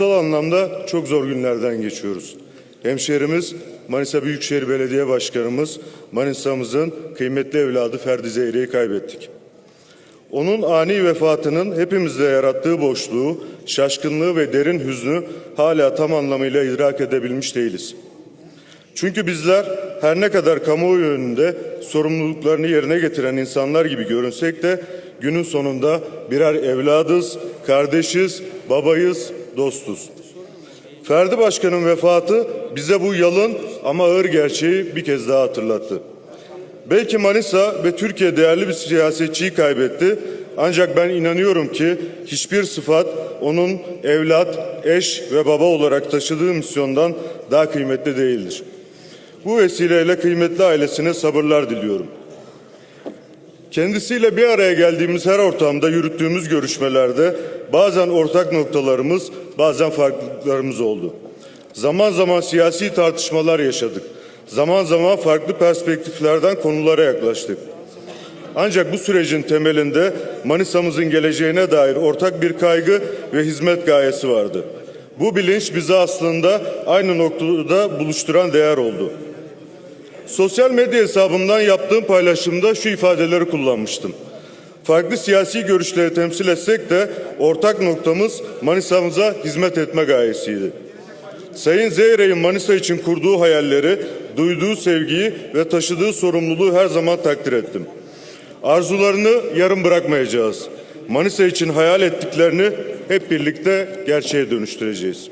Toplumsal anlamda çok zor günlerden geçiyoruz. Hemşehrimiz Manisa Büyükşehir Belediye Başkanımız Manisa'mızın kıymetli evladı Ferdi Zeyre'yi kaybettik. Onun ani vefatının hepimizde yarattığı boşluğu, şaşkınlığı ve derin hüznü hala tam anlamıyla idrak edebilmiş değiliz. Çünkü bizler her ne kadar kamuoyu önünde sorumluluklarını yerine getiren insanlar gibi görünsek de günün sonunda birer evladız, kardeşiz, babayız, dostuz. Ferdi Başkan'ın vefatı bize bu yalın ama ağır gerçeği bir kez daha hatırlattı. Belki Manisa ve Türkiye değerli bir siyasetçiyi kaybetti. Ancak ben inanıyorum ki hiçbir sıfat onun evlat, eş ve baba olarak taşıdığı misyondan daha kıymetli değildir. Bu vesileyle kıymetli ailesine sabırlar diliyorum. Kendisiyle bir araya geldiğimiz her ortamda yürüttüğümüz görüşmelerde bazen ortak noktalarımız, bazen farklılıklarımız oldu. Zaman zaman siyasi tartışmalar yaşadık. Zaman zaman farklı perspektiflerden konulara yaklaştık. Ancak bu sürecin temelinde Manisa'mızın geleceğine dair ortak bir kaygı ve hizmet gayesi vardı. Bu bilinç bizi aslında aynı noktada buluşturan değer oldu. Sosyal medya hesabımdan yaptığım paylaşımda şu ifadeleri kullanmıştım. Farklı siyasi görüşleri temsil etsek de ortak noktamız Manisa'mıza hizmet etme gayesiydi. Sayın Zeyre'nin Manisa için kurduğu hayalleri, duyduğu sevgiyi ve taşıdığı sorumluluğu her zaman takdir ettim. Arzularını yarım bırakmayacağız. Manisa için hayal ettiklerini hep birlikte gerçeğe dönüştüreceğiz.